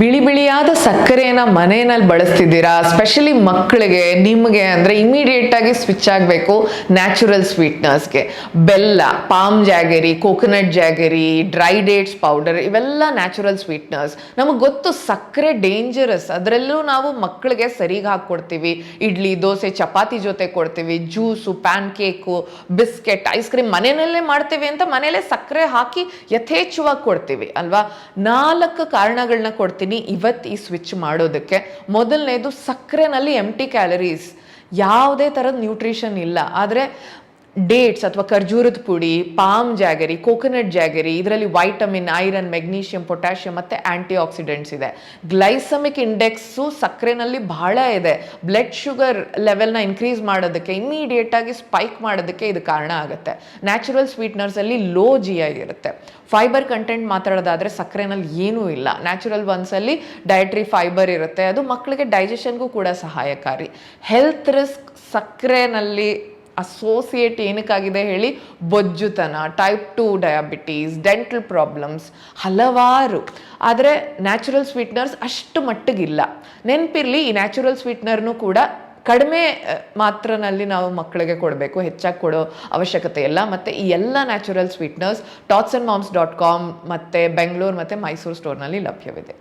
ಬಿಳಿ ಬಿಳಿಯಾದ ಸಕ್ಕರೆಯನ್ನ ಮನೆಯಲ್ಲಿ ಬಳಸ್ತಿದ್ದೀರಾ? ಸ್ಪೆಷಲಿ ಮಕ್ಕಳಿಗೆ, ನಿಮಗೆ ಅಂದರೆ ಇಮಿಡಿಯೇಟ್ ಆಗಿ ಸ್ವಿಚ್ ಆಗಬೇಕು ನ್ಯಾಚುರಲ್ ಸ್ವೀಟ್ನರ್ಸ್ಗೆ ಬೆಲ್ಲ palm jaggery coconut jaggery dry dates powder ಇವೆಲ್ಲ ನ್ಯಾಚುರಲ್ ಸ್ವೀಟ್ನರ್ಸ್ ನಮಗೆ ಗೊತ್ತು ಸಕ್ಕರೆ ಡೇಂಜರಸ್ ಅದರಲ್ಲೂ ನಾವು ಮಕ್ಕಳಿಗೆ ಸರಿಗೆ ಹಾಕ್ಕೊಡ್ತೀವಿ. ಇಡ್ಲಿ, ದೋಸೆ, ಚಪಾತಿ ಜೊತೆ ಕೊಡ್ತೀವಿ. Juice pancake biscuit ice cream ಮನೆಯಲ್ಲೇ ಮಾಡ್ತೀವಿ ಅಂತ ಮನೆಯಲ್ಲೇ ಸಕ್ಕರೆ ಹಾಕಿ ಯಥೇಚ್ಛವಾಗಿ ಕೊಡ್ತೀವಿ, ಅಲ್ವಾ? ನಾಲ್ಕು ಕಾರಣಗಳನ್ನ ಕೊಡ್ತೀನಿ ಇವತ್ತು ಈ ಸ್ವಿಚ್ ಮಾಡೋದಕ್ಕೆ. ಮೊದಲನೇದು ಸಕ್ಕರೆನಲ್ಲಿ ಎಂಟಿ ಕ್ಯಾಲರೀಸ್ ಯಾವುದೇ ಥರದ ನ್ಯೂಟ್ರಿಷನ್ ಇಲ್ಲ. ಆದರೆ ಡೇಟ್ಸ್ ಅಥವಾ ಖರ್ಜೂರದ ಪುಡಿ ಪಾಮ್ ಜಾಗರಿ ಕೋಕೋನಟ್ ಜಾಗರಿ ಇದರಲ್ಲಿ ವೈಟಮಿನ್ ಐರನ್ ಮೆಗ್ನೀಷಿಯಂ ಪೊಟ್ಯಾಷಿಯಂ ಮತ್ತು ಆ್ಯಂಟಿ ಆಕ್ಸಿಡೆಂಟ್ಸ್ ಇದೆ. ಗ್ಲೈಸಮಿಕ್ ಇಂಡೆಕ್ಸು ಸಕ್ಕರೆನಲ್ಲಿ ಬಹಳ ಇದೆ. ಬ್ಲಡ್ ಶುಗರ್ ಲೆವೆಲ್ನ ಇನ್ಕ್ರೀಸ್ ಮಾಡೋದಕ್ಕೆ ಇಮ್ಮಿಡಿಯೇಟಾಗಿ ಸ್ಪೈಕ್ ಮಾಡೋದಕ್ಕೆ ಇದು ಕಾರಣ ಆಗುತ್ತೆ. ನ್ಯಾಚುರಲ್ ಸ್ವೀಟ್ನರ್ಸಲ್ಲಿ ಲೋ ಜಿ ಆಗಿರುತ್ತೆ ಫೈಬರ್ ಕಂಟೆಂಟ್ ಮಾತಾಡೋದಾದರೆ ಸಕ್ಕರೆನಲ್ಲಿ ಏನೂ ಇಲ್ಲ. ನ್ಯಾಚುರಲ್ ಒನ್ಸಲ್ಲಿ ಡಯಟ್ರಿ ಫೈಬರ್ ಇರುತ್ತೆ. ಅದು ಮಕ್ಕಳಿಗೆ ಡೈಜೆಷನ್ಗೂ ಕೂಡ ಸಹಾಯಕಾರಿ. ಹೆಲ್ತ್ ರಿಸ್ಕ್ ಸಕ್ಕರೆನಲ್ಲಿ ಅಸೋಸಿಯೇಟ್ ಏನಕ್ಕಾಗಿದೆ ಹೇಳಿ? ಬೊಜ್ಜುತನ type two diabetes dental problems ಹಲವಾರು. ಆದರೆ ನ್ಯಾಚುರಲ್ ಸ್ವೀಟ್ನರ್ಸ್ ಅಷ್ಟು ಮಟ್ಟಿಗಿಲ್ಲ. ನೆನಪಿರಲಿ, ಈ ನ್ಯಾಚುರಲ್ ಸ್ವೀಟ್ನರ್ನು ಕೂಡ ಕಡಿಮೆ ಮಾತ್ರನಲ್ಲಿ ನಾವು ಮಕ್ಕಳಿಗೆ ಕೊಡಬೇಕು. ಹೆಚ್ಚಾಗಿ ಕೊಡೋ ಅವಶ್ಯಕತೆ ಇಲ್ಲ. ಮತ್ತು ಈ ಎಲ್ಲ natural sweeteners tots and moms dot com ಮತ್ತು ಬೆಂಗಳೂರು ಮತ್ತು ಮೈಸೂರು ಸ್ಟೋರ್ನಲ್ಲಿ ಲಭ್ಯವಿದೆ.